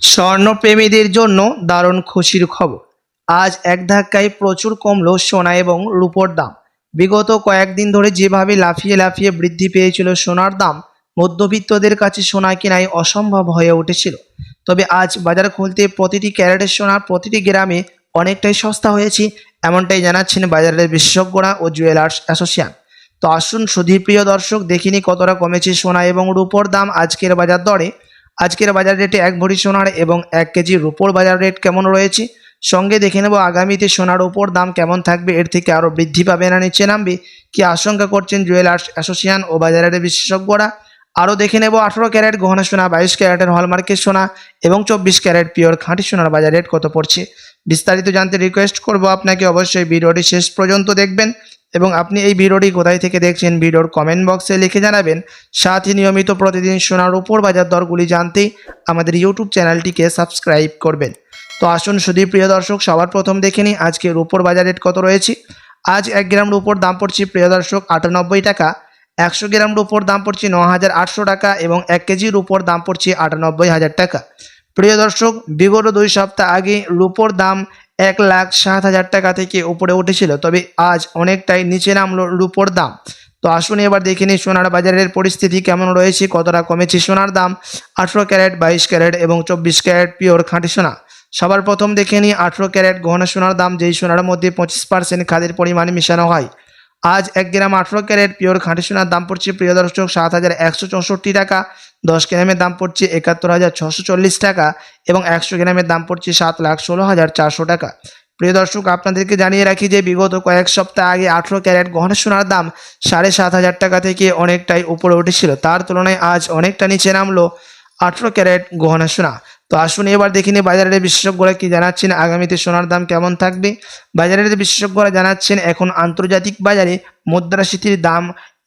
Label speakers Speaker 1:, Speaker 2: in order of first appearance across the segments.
Speaker 1: স্বর্ণপ্রেমীদের জন্য দারুণ খুশির খবর। আজ এক ধাক্কায় প্রচুর কমলো, সোনা এবং রূপোর দাম। বিগত কয়েকদিন ধরে যেভাবে লাফিয়ে লাফিয়ে বৃদ্ধি পেয়েছিল সোনার দাম, মধ্যবিত্তদের কাছে সোনা কেনাই অসম্ভব হয়ে উঠেছিল। তবে আজ বাজার খুলতে প্রতিটি ক্যারেটের সোনা, প্রতিটি গ্রামে অনেকটাই সস্তা হয়েছে, এমনটাই জানাচ্ছেন বাজারের বিশেষজ্ঞরা ও জুয়েলার্স অ্যাসোসিয়েশন। তো আসুন সুধীপ্রিয় দর্শক, দেখিনি কতটা কমেছে সোনা এবং রূপোর দাম আজকের বাজার দরে। আজকের বাজার রেটে এক ভরি সোনার এবং এক কেজি রুপোর বাজার রেট কেমন রয়েছে? সঙ্গে দেখে নেব আগামীতে সোনার উপর দাম কেমন থাকবে, এর থেকে আরও বৃদ্ধি পাবে না নিচে নামবে। কি আশঙ্কা করছেন জুয়েলার্স অ্যাসোসিয়েশন ও বাজারের বিশেষজ্ঞরা? আরও দেখে নেব আঠারো ক্যারেট গহনা সোনা, বাইশ ক্যারেটের হলমার্কের সোনা এবং চব্বিশ ক্যারেট পিওর খাঁটি সোনার বাজার রেট কত পড়ছে? বিস্তারিত জানতে রিকোয়েস্ট করব আপনাকে অবশ্যই ভিডিওটি শেষ পর্যন্ত দেখবেন। এবং আপনি এই ভিডিওটি কোথায় থেকে দেখছেন ভিডিওর কমেন্ট বক্সে লিখে জানাবেন। সাথে নিয়মিত প্রতিদিন সোনার উপর বাজার দরগুলি জানতে আমাদের ইউটিউব চ্যানেলটিকে সাবস্ক্রাইব করবেন। তো আসুন শুধু প্রিয় দর্শক, সবার প্রথম দেখে নিই আজকে রূপোর বাজার রেট কত রয়েছে। আজ এক গ্রাম রূপোর দাম পড়ছে প্রিয় দর্শক আটানব্বই টাকা, একশো গ্রাম রূপোর দাম পড়ছে ন হাজার আটশো টাকা এবং এক কেজি রূপোর দাম পড়ছে আটানব্বই হাজার টাকা। প্রিয় দর্শক, বিগত দুই সপ্তাহ আগে রূপোর দাম এক লাখ সাত হাজার টাকা থেকে উপরে উঠেছিল, তবে আজ অনেকটাই নিচে নামলো রুপোর দাম। তো আসুন এবার দেখে নিই সোনার বাজারের পরিস্থিতি কেমন রয়েছে, কতটা কমেছে সোনার দাম? আঠেরো ক্যারেট, বাইশ ক্যারেট এবং চব্বিশ ক্যারেট পিওর খাঁটি সোনা। সবার প্রথম দেখে নিই আঠেরো ক্যারেট গহনা সোনার দাম, যেই সোনার মধ্যে পঁচিশ পার্সেন্ট খাদের পরিমাণ মেশানো হয়। আজ এক গ্রাম আঠেরো ক্যারেট পিওর খাঁটি সোনার দাম পড়ছে, প্রিয় দর্শক, সাত হাজার একশো চৌষট্টি টাকা। দশ গ্রামের দাম পড়ছে একাত্তর হাজার ছশো চল্লিশ টাকা এবং একশো গ্রামের দাম পড়ছে সাত লাখ ষোলো হাজার চারশো টাকা। প্রিয় দর্শক, আপনাদেরকে জানিয়ে রাখি যে বিগত কয়েক সপ্তাহ আগে আঠেরো ক্যারেট গহনা সোনার দাম সাড়ে সাত হাজার টাকা থেকে অনেকটাই উপরে উঠেছিল। তার তুলনায় আজ অনেকটা নিচে নামলো আঠেরো ক্যারেট গহনা সোনা। তো আসুন এবার দেখিনি বাজারের বিশেষজ্ঞরা কি জানাচ্ছেন, আগামীতে সোনার দাম কেমন থাকবে? বাজারের বিশেষজ্ঞরা জানাচ্ছেন, এখন আন্তর্জাতিক বাজারে মুদ্রাস্ফীতির দাম,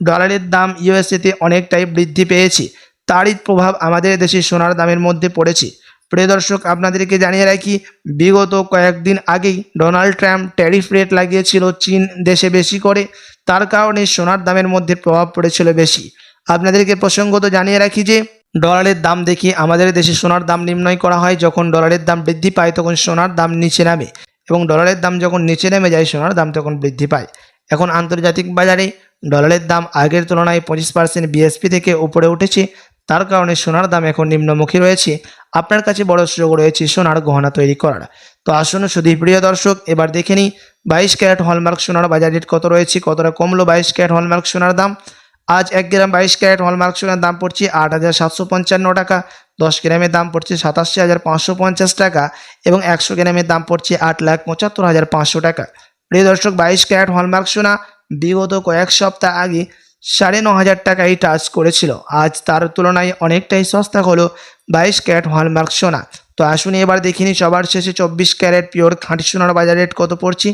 Speaker 1: ডলারের দাম ইউএসএতে অনেকটাই বৃদ্ধি পেয়েছে। তারই প্রভাব আমাদের দেশে সোনার দামের মধ্যে পড়েছে। প্রিয় দর্শক, আপনাদেরকে জানিয়ে রাখি, বিগত কয়েকদিন আগেই ডোনাল্ড ট্রাম্প ট্যারিফ রেট লাগিয়েছিল চীন দেশে বেশি করে। তার কারণে সোনার দামের মধ্যে প্রভাব পড়েছিল বেশি। আপনাদেরকে প্রসঙ্গত জানিয়ে রাখি যে ডলারের দাম দেখি আমাদের দেশে সোনার দাম নির্ণয় করা হয়, যখন ডলারের দাম বৃদ্ধি পায় তখন সোনার দাম নিচে নামে এবং ডলারের দাম যখন নিচে নেমে যায়, সোনার দাম তখন বৃদ্ধি পায়। এখন আন্তর্জাতিক বাজারে ডলারের দাম আগের তুলনায় পঁচিশ পার্সেন্ট বিএসপি থেকে উপরে উঠেছে, তার কারণে সোনার দাম এখন নিম্নমুখী রয়েছে। আপনার কাছে বড় সুযোগ রয়েছে সোনার গহনা তৈরি করার। তো আসুন শুধু প্রিয় দর্শক, এবার দেখে নিই বাইশ ক্যারেট হলমার্ক সোনার বাজার রেট কত রয়েছে, কতটা কমলো বাইশ ক্যারেট হলমার্ক সোনার দাম। আজ এক গ্রাম বাইশ ক্যারেট হলমার্ক সোনার দাম পড়ছে আট হাজার সাতশো পঞ্চান্ন টাকা। দশ গ্রামের দাম পড়ছে সাতাশি হাজার পাঁচশো পঞ্চাশ টাকা এবং একশো গ্রামের দাম পড়ছে আট লাখ পঁচাত্তর হাজার পাঁচশো টাকা। প্রিয় দর্শক, বাইশ ক্যারেট হলমার্ক সোনা বিগত কয়েক সপ্তাহ আগে সাড়ে ন হাজার টাকায় টাচ করেছিল। আজ তার তুলনায় অনেকটাই সস্তা হলো বাইশ ক্যারেট হলমার্ক সোনা। তো আসুন এবার দেখিনি সবার শেষে চব্বিশ ক্যারেট পিওর খাঁটি সোনার বাজার রেট কত পড়ছে?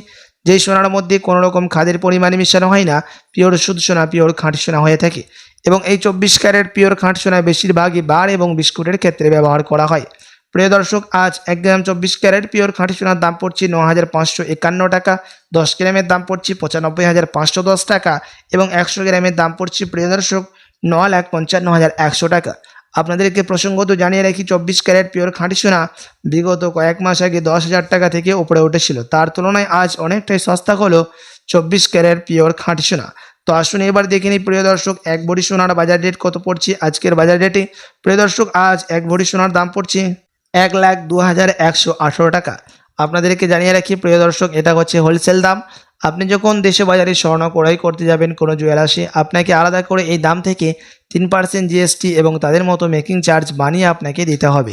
Speaker 1: যেই সোনার মধ্যে কোনো রকম খাদের পরিমাণে মিশানো হয় না, পিওর সুদ সোনা, পিওর খাঁটি সোনা হয়ে থাকে। এবং এই চব্বিশ ক্যারেট পিওর খাঁটি সোনা বেশিরভাগই বার এবং বিস্কুটের ক্ষেত্রে ব্যবহার করা হয়। প্রিয় দর্শক, আজ এক গ্রাম চব্বিশ ক্যারেট পিওর খাঁটি সোনার দাম পড়ছে ন হাজার পাঁচশো একান্ন টাকা, দশ গ্রামের দাম পড়ছে পঁচানব্বই হাজার পাঁচশো দশ টাকা এবং একশো গ্রামের দাম পড়ছে, প্রিয় দর্শক ন লাখ পঞ্চান্ন হাজার একশো টাকা। আপনাদেরকে প্রসঙ্গত জানিয়ে রাখি, চব্বিশ ক্যারেট পিওর খাঁটি সোনা বিগত কয়েক মাস আগে দশ হাজার টাকা থেকে উপরে উঠেছিল। তার তুলনায় আজ অনেকটাই সস্তা হলো চব্বিশ ক্যারেট পিওর খাঁটি সোনা। তো আসুন এবার দেখে নিই, প্রিয় দর্শক, এক ভরি সোনার বাজার রেট কত পড়ছে? আজকের বাজার রেটে প্রিয় দর্শক, আজ এক ভরি সোনার দাম পড়ছে এক লাখ দু হাজার একশো আঠেরো টাকা। আপনাদেরকে জানিয়ে রাখি, প্রিয় দর্শক, এটা হচ্ছে হোলসেল দাম। আপনি যখন দেশে বাজারে স্বর্ণ ক্রয় করতে যাবেন কোনো জুয়েলার্সে, আপনাকে আলাদা করে এই দাম থেকে তিন পার্সেন্ট জিএসটি এবং তাদের মতো মেকিং চার্জ বানিয়ে আপনাকে দিতে হবে।